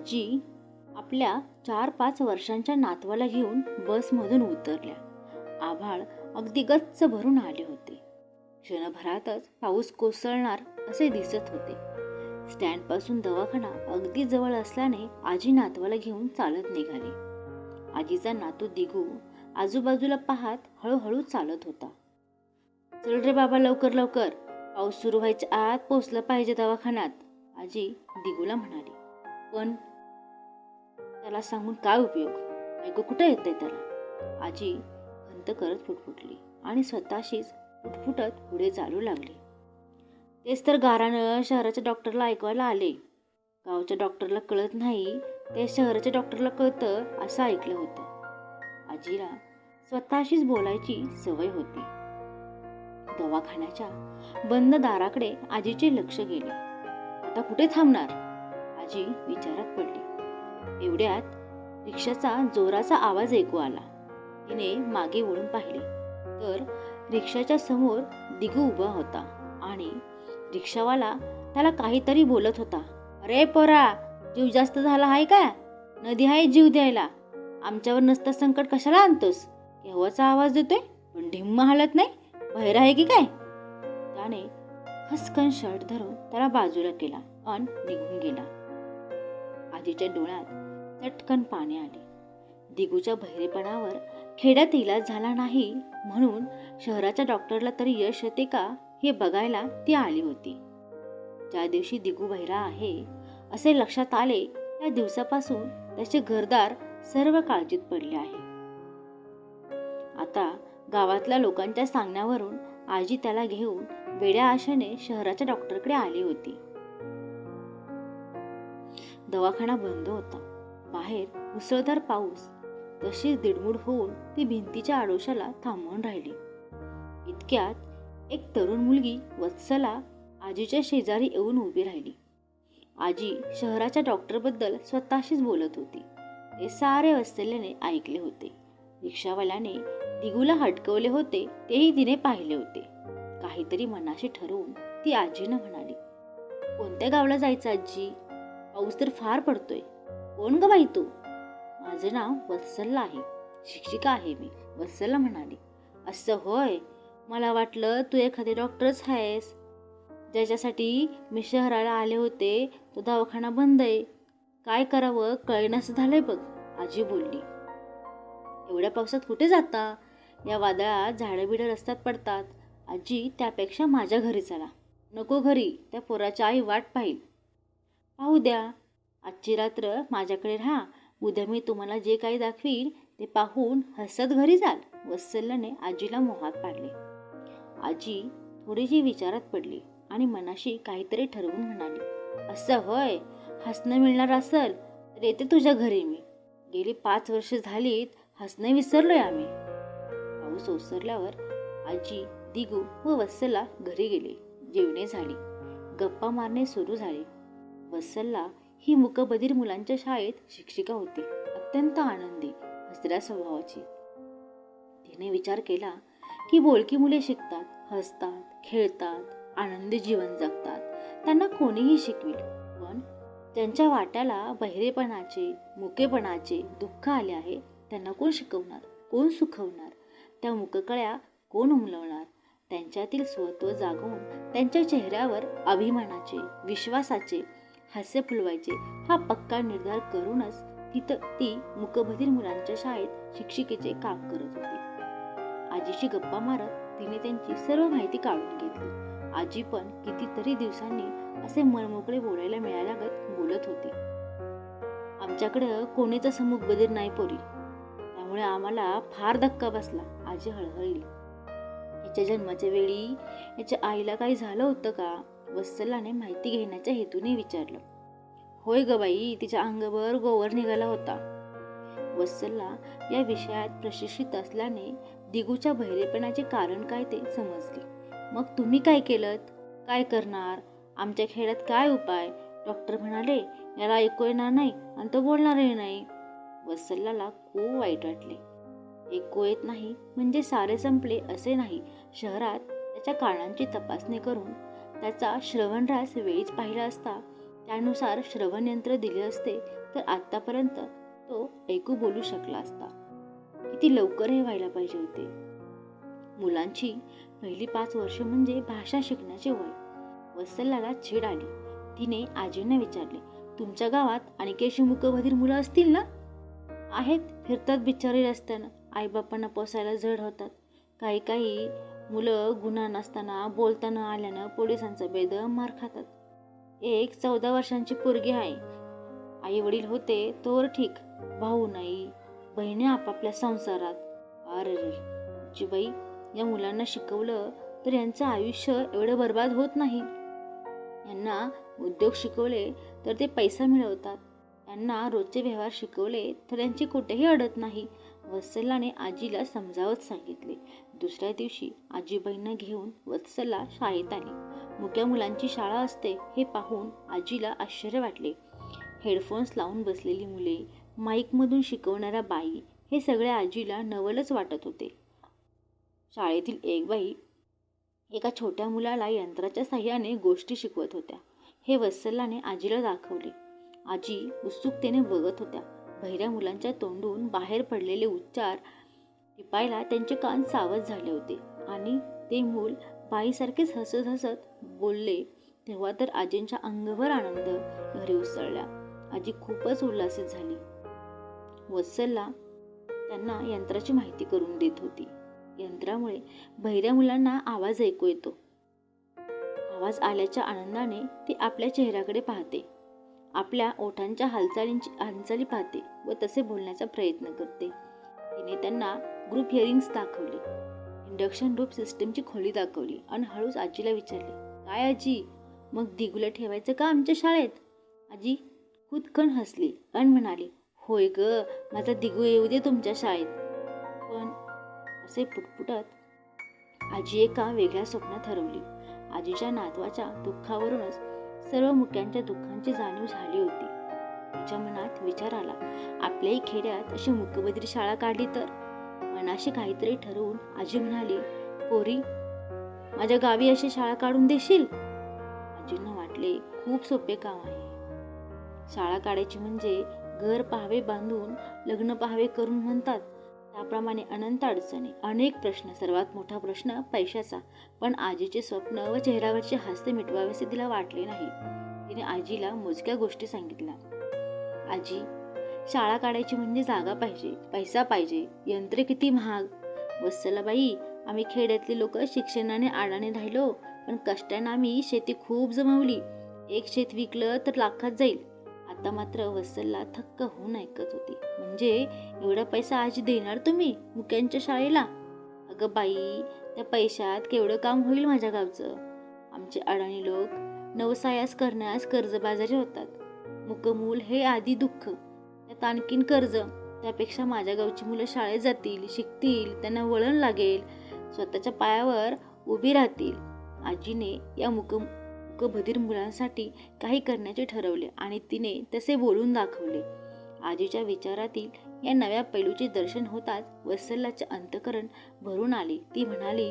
आजी आपल्या चार पाच वर्षांच्या नातवाला घेऊन बसमधून उतरल्या. आभाळ अगदी गच्च भरून आले होते. क्षणभरातच पाऊस कोसळणार असे दिसत होते. स्टँडपासून दवाखाना अगदी जवळ असल्याने आजी नातवाला घेऊन चालत निघाली. आजीचा नातू दिगू आजूबाजूला पाहत हळूहळू चालत होता. चल रे बाबा लवकर लवकर. पाऊस सुरू व्हायच्या आत पोचलं पाहिजे दवाखान्यात आजी दिगूला म्हणाली. पण त्याला सांगून काय उपयोग? ऐकू कुठं येतंय त्याला? आजी खंत करत फुटफुटली आणि स्वतःशीच फुटफुटत पुढे चालू लागली. तेच तर गारानं शहराच्या डॉक्टरला ऐकवायला आले. गावच्या डॉक्टरला कळत नाही ते शहराच्या डॉक्टरला कळतं असं ऐकलं होतं. आजीला स्वतःशीच बोलायची सवय होती. दवाखान्याच्या बंद दाराकडे आजीचे लक्ष गेले. आता कुठे थांबणार? आजी विचारात पडली. एवढ्यात रिक्षाचा जोराचा आवाज ऐकू आला. तिने मागे वळून पाहिले. तर रिक्षाच्या समोर दिगू उभा होता आणि रिक्षावाला त्याला काहीतरी बोलत होता. अरे पोरा जीव जास्त झाला आहे का? नदी आहे जीव द्यायला. आमच्यावर नसता संकट कशाला आणतोस? केव्हाचा आवाज देतोय? पण ढिम्म हालत नाही? बाहेर आहे की काय? त्याने खसकन शर्ट धरून त्याला बाजूला केला आणि निघून गेला. आजीच्या डोळ्यात चटकन पाणी आले. दिगूच्या बहिरेपणावर खेड्यात इलाज झाला नाही म्हणून शहराच्या डॉक्टरला तरी यश येते का हे बघायला ती आली होती. ज्या दिवशी दिगू बहिरा आहे असे लक्षात आले त्या दिवसापासून त्याचे घरदार सर्व काळजीत पडले आहे. आता गावातल्या लोकांच्या सांगण्यावरून आजी त्याला घेऊन वेड्या आशेने शहराच्या डॉक्टरकडे आली होती. दवाखाना बंद होता. बाहेर मुसळधार पाऊस तशीच दिडमूड होऊन ती भिंतीच्या आडोशाला थांबून राहिली. इतक्यात एक तरुण मुलगी वत्सला आजीच्या शेजारी येऊन उभी राहिली. आजी शहराच्या डॉक्टरबद्दल स्वतःशीच बोलत होती. ते सारे वत्सल्याने ऐकले होते. रिक्षावाल्याने दिगूला हटकवले होते तेही तिने पाहिले होते. काहीतरी मनाशी ठरवून ती आजीनं म्हणाली कोणत्या गावाला जायचं आजी? पाऊस तर फार पडतोय. कोण ग बाई तू? माझं नाव वत्सल्ला आहे. शिक्षिका आहे मी वत्सलला म्हणाली. असं होय? मला वाटलं तू एखादे डॉक्टरच आहेस. ज्याच्यासाठी मी शहराला आले होते तो दवाखाना बंद आहे. काय करावं कळण्यास झालंय बघ आजी बोलली. एवढ्या पावसात कुठे जाता? या वादळात झाडं बिडं रस्त्यात पडतात. आजी त्यापेक्षा माझ्या घरी चला. नको घरी त्या पोराची आई वाट पाहिल. पाहू द्या. आजची रात्र माझ्याकडे राहा. उद्या मी तुम्हाला जे काही दाखवीन ते पाहून हसत घरी जाल. वत्सल्याने आजीला मोहात पाडले. आजी थोडीशी विचारात पडली आणि मनाशी काहीतरी ठरवून म्हणाली असं होय? हसणं मिळणार असल तर येते तुझ्या घरी मी. गेली पाच वर्ष झालीत हसणं विसरलोय आम्ही. पाऊस ओसरल्यावर आजी दिगू व वत्सला घरी गेले. जेवणे झाली. गप्पा मारणे सुरू झाले. वत्सलला ही मुकबधीर मुलांच्या शाळेत शिक्षिका होती. अत्यंत आनंदी हसऱ्या स्वभावाची. तिने विचार केला की बोलकी मुले शिकतात हसतात खेळतात आनंदी जीवन जगतात. त्यांना कोणीही शिकवेल. पण त्यांच्या वाट्याला बहिरेपणाचे मुकेपणाचे दुःख आले आहे. त्यांना कोण शिकवणार? कोण सुखवणार? त्या मुककळ्या कोण उमलवणार? त्यांच्यातील स्वत्व जागवून त्यांच्या चेहऱ्यावर अभिमानाचे विश्वासाचे हास्य फुलवायचे. हा पक्का निर्धार करूनच तिथं ती मुकबधीर मुलांच्या शाळेत शिक्षिकेचे काम करत होती. आजीशी गप्पा मारत तिने त्यांची सर्व माहिती काढून घेतली. आजी पण कितीतरी दिवसांनी असे मनमोकळे बोलायला मिळाल्यागत बोलत होती. आमच्याकडं कोणीच असं मुकबधीर नाही पोरी. त्यामुळे आम्हाला फार धक्का बसला आजी हळहळली. हिच्या जन्माच्या वेळी याच्या आईला काही झालं होतं का? वत्सलाने माहिती घेण्याच्या हेतूने विचारलं. होय ग बाई तिच्या अंगावर गोवर निघाला होता. वत्सलला या विषयात प्रशिक्षित असल्याने दिगूच्या बहिरेपणाचे कारण काय ते समजले. मग तुम्ही काय केलं काय करणार? आमच्या खेड्यात काय उपाय? डॉक्टर म्हणाले याला ऐकू येणार नाही आणि तो बोलणारही नाही. वत्सलाला खूप वाईट वाटले. ऐकू येत नाही म्हणजे सारे संपले असे नाही. शहरात त्याच्या कारणांची तपासणी करून त्याचा श्रवणरास वेळीच पाहिला असता. त्यानुसार श्रवण यंत्र दिले असते तर आत्तापर्यंत तो ऐकू बोलू शकला असता. किती लवकर हे व्हायला पाहिजे होते. मुलांची पहिली पाच वर्ष म्हणजे भाषा शिकण्याचे वय. वत्सलाला छेड आली. तिने आजींना विचारले तुमच्या गावात आणि अशी मुकबधीर मुलं असतील ना? आहेत फिरतात बिचारी रस्त्यानं. आईबापांना पोसायला जड होतात. काही काही मुलं गुन्हा नसताना बोलताना आल्यानं पोलिसांचा बेदम मार खातात. एक चौदा वर्षांची पोरगी आहे. आई वडील होते तोवर ठीक. भाऊ नाही. बहिणी आपापल्या संसारात. अरे रे. जीबाई या मुलांना शिकवलं तर यांचं आयुष्य एवढं बर्बाद होत नाही. यांना उद्योग शिकवले तर ते पैसा मिळवतात. यांना रोजचे व्यवहार शिकवले तर यांची कुठेही अडत नाही. वत्सलाने आजीला समजावत सांगितले. दुसऱ्या दिवशी आजीबाईंना घेऊन वत्सला शाळेत आली. मुक्या मुलांची शाळा असते हे पाहून आजीला आश्चर्य वाटले. हेडफोन्स लावून बसलेली मुले माईकमधून शिकवणाऱ्या बाई हे सगळे आजीला नवलच वाटत होते. शाळेतील एक बाई एका छोट्या मुलाला यंत्राच्या साह्याने गोष्टी शिकवत होत्या. हे वत्सलाने आजीला दाखवले. आजी उत्सुकतेने बघत होत्या. बहिऱ्या मुलांच्या तोंडून बाहेर पडलेले उच्चार टिपायला त्यांचे कान सावध झाले होते आणि ते मूल बाईसारखेच हसत हसत बोलले तेव्हा तर आजींच्या अंगभर आनंद घरी उसळला. आजी खूपच उल्हासित झाली. वत्सलला त्यांना यंत्राची माहिती करून देत होती. यंत्रामुळे बहिऱ्या मुलांना आवाज ऐकू येतो. आवाज आल्याच्या आनंदाने ते आपल्या चेहऱ्याकडे पाहते. आपल्या ओठांच्या हालचालींची हालचाली पाहते व तसे बोलण्याचा प्रयत्न करते. तिने त्यांना ग्रुप हिअरिंग्स दाखवले. इंडक्शन ग्रुप सिस्टीमची खोली दाखवली आणि हळूच आजीला विचारले काय आजी? मग दिगुला ठेवायचं का आमच्या शाळेत? आजी खुदकण हसली आणि म्हणाली होय ग माझा दिगू येऊ दे तुमच्या शाळेत. पण असे पुटपुटत आजी एका वेगळ्या स्वप्नात हरवली. आजीच्या नातवाच्या दुःखावरूनच सर्व मुक्यांच्या दुःखांची जाणीव झाली होती. तिच्या मनात विचार आला आपल्याही खेड्यात अशी मुकबधीर शाळा काढली तर? मनाशी काहीतरी ठरवून आजी म्हणाली पोरी माझ्या गावी अशी शाळा काढून देशील? आजींना वाटले खूप सोपे काम आहे. शाळा काढायची म्हणजे घर पहावे बांधून लग्न पहावे करून म्हणतात. त्याप्रमाणे अनंत अडचणी अनेक प्रश्न सर्वात मोठा प्रश्न पैशाचा. पण आजीचे स्वप्न व चेहऱ्यावरचे हास्य मिटवावेसे तिला वाटले नाही. तिने आजीला मोजक्या गोष्टी सांगितल्या. आजी शाळा काढायची म्हणजे जागा पाहिजे पैसा पाहिजे यंत्रे किती महाग. वत्सलाबाई आम्ही खेड्यातली लोक शिक्षणाने आडाने राहिलो पण कष्टाने आम्ही शेती खूप जमवली. एक शेत विकलं तर लाखात जाईल. आता मात्र वसलला थक्क होऊन ऐकत होती. म्हणजे एवढा पैसा आज देणार तुम्ही मुक्यांच्या शाळेला? अगं बाई त्या पैशात केवढं काम होईल माझ्या गावचं? आमचे अडाणी लोक नवसायास करण्यास कर्जबाजारी होतात. मुकमूल हे आधी दुःख. त्यात आणखीन कर्ज. त्यापेक्षा माझ्या गावची मुलं शाळेत जातील शिकतील त्यांना वळण लागेल. स्वतःच्या पायावर उभी राहतील. आजीने या मुक मुकबधीर मुलांसाठी काही करण्याचे ठरवले आणि तिने तसे बोलून दाखवले. आजीच्या विचारातील या नव्या पैलूचे दर्शन होताच वत्सलाचे अंतकरण भरून आले. ती म्हणाली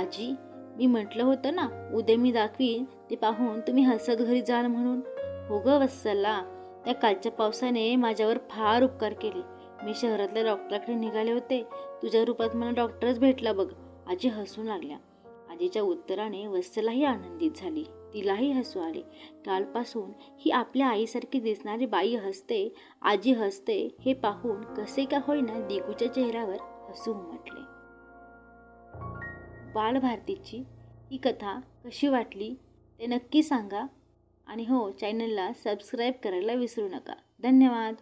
आजी मी म्हटलं होतं ना उद्या मी दाखवीन ते पाहून तुम्ही हसत घरी जाल म्हणून. हो ग वत्सला त्या कालच्या पावसाने माझ्यावर फार उपकार केले. मी शहरातल्या डॉक्टराकडे निघाले होते. तुझ्या रूपात मला डॉक्टरच भेटला बघ. आजी हसू लागल्या. आजीच्या उत्तराने वत्सलाही आनंदित झाली. तिलाही हसू आले. कालपासून ही आपल्या आईसारखी दिसणारी बाई हसते आजी हसते हे पाहून कसे का होईना दिगूच्या चेहऱ्यावर हसू उमटले बालभारतीची ही कथा कशी वाटली ते नक्की सांगा. आणि हो चॅनलला सबस्क्राईब करायला विसरू नका. धन्यवाद.